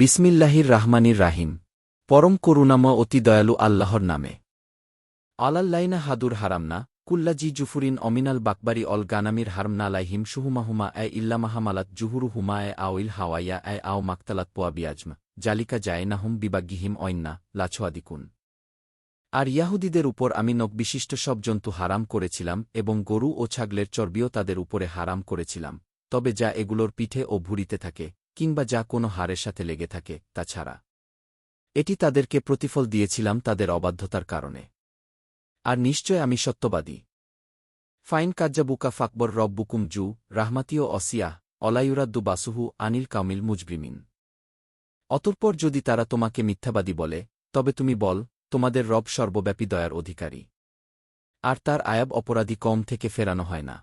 বিসমিল্লাহির রাহমানির রাহিম। পরম করুণাময় অতি দয়ালু আল্লাহর নামে। আলাল্লাইনা হাদুর হারামনা কুল্লা জি জুফুরিন অমিনাল বাকবারি অল গানামির হারমনা লাইহিম সুহুমাহুমা এ ইল্লামাহামালাত জুহুরু হুমা এ আউইল হাওয়াইয়া এ আও মাকতালাত পোয়া বিয়াজম জালিকা যায় নাহুম বিবাগিহিম অন্যা লাছোয়াদিকুন আর ইয়াহুদীদের উপর আমি নখ বিশিষ্ট সব জন্তু হারাম করেছিলাম এবং গরু ও ছাগলের চর্বিও তাদের উপরে হারাম করেছিলাম, তবে যা এগুলোর পিঠে ও ভুঁড়িতে থাকে কিংবা যা কোনো হারের সাথে লেগে থাকে তাছাড়া এটি তাদেরকে প্রতিফল দিয়েছিলাম তাদের অবাধ্যতার কারণে। আর নিশ্চয় আমি সত্যবাদী। ফাইন কাজ্জাবুকা ফাকবর রব্বুকুম জু রাহমাতীয় অসিয়াহ অলায়ুরাদ্দু বাসুহু, আনিল কামিল মুজব্রিমিন অতঃপর যদি তারা তোমাকে মিথ্যাবাদী বলে, তবে তুমি বল, তোমাদের রব সর্বব্যাপী দয়ার অধিকারী। আর তার আয়াব অপরাধী কম থেকে ফেরানো হয় না।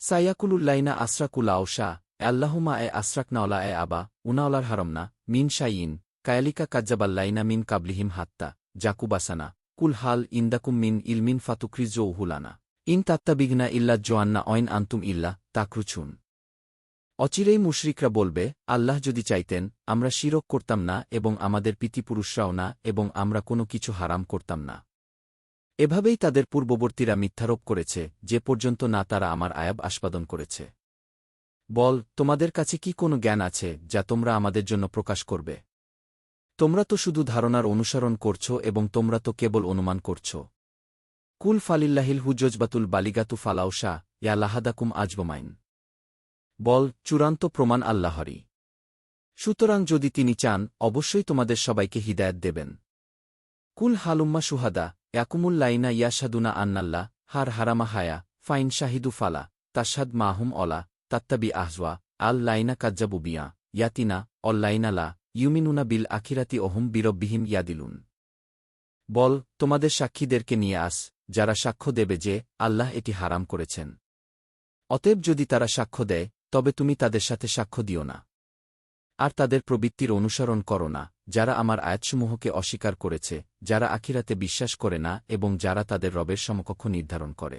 সাইয়াকুলুল্লাইনা আশরাকুলাও শাহ আল্লাহুমা এ আসরাকনাওলা এ আবা উনাওলার হারমনা মিন শাইন কায়ালিকা কাজ্জাবাল্লাইনা মিন কাবলিহিম হাত্তা জাকুবাসানা কুল হাল ইন্দাকুম মিন ইলমিন ফাতুক্রিজ উহুলানা ইন তাত্তাবিঘনা ইল্লা জোয়ান্না অইন আন্তুম ইল্লা তাকরুছুন অচিরেই মুশরিকরা বলবে, আল্লাহ যদি চাইতেন, আমরা শিরক করতাম না এবং আমাদের পিতিপুরুষরাও না এবং আমরা কোনো কিছু হারাম করতাম না। এভাবেই তাদের পূর্ববর্তীরা মিথ্যারোপ করেছে, যে পর্যন্ত না তারা আমার আয়াব আস্বাদন করেছে। বল, তোমাদের কাছে কি কোনো জ্ঞান আছে যা তোমরা আমাদের জন্য প্রকাশ করবে? তোমরা তো শুধু ধারণার অনুসরণ করছ এবং তোমরা তো কেবল অনুমান করছ। কুল ফালিল্লাহিল হুজজবাতুল বালিগাতু ফালাউশা ইয়া লাহাদাকুম আজবমাইন বল, চূড়ান্ত প্রমাণ আল্লাহরই। সুতরাং যদি তিনি চান, অবশ্যই তোমাদের সবাইকে হিদায়ত দেবেন। কুল হালুম্মা সুহাদা ইয়াকুমুল্লাইনা ইয়াসাদুনা আন্নাল্লা হার হারামা হায়া, ফাইন শাহিদু ফালা তাসাদ মাহুম অলা তাত্তাবি আহজওয়া আল লাইনা কাজ্জাবু বিয়া, ইয়াতিনা অল্লাইনা লা, ইউমিনুনা বিল আখিরাতি অহুম বিরব্বিহিম ইয়াদিলুন। বল, তোমাদের সাক্ষীদেরকে নিয়ে আস, যারা সাক্ষ্য দেবে যে, আল্লাহ এটি হারাম করেছেন। অতএব যদি তারা সাক্ষ্য দেয়, তবে তুমি তাদের সাথে সাক্ষ্য দিও না। আর তাদের প্রবৃত্তির অনুসরণ করো না, যারা আমার আয়াতসমূহকে অস্বীকার করেছে, যারা আখিরাতে বিশ্বাস করে না, এবং যারা তাদের রবের সমকক্ষ নির্ধারণ করে।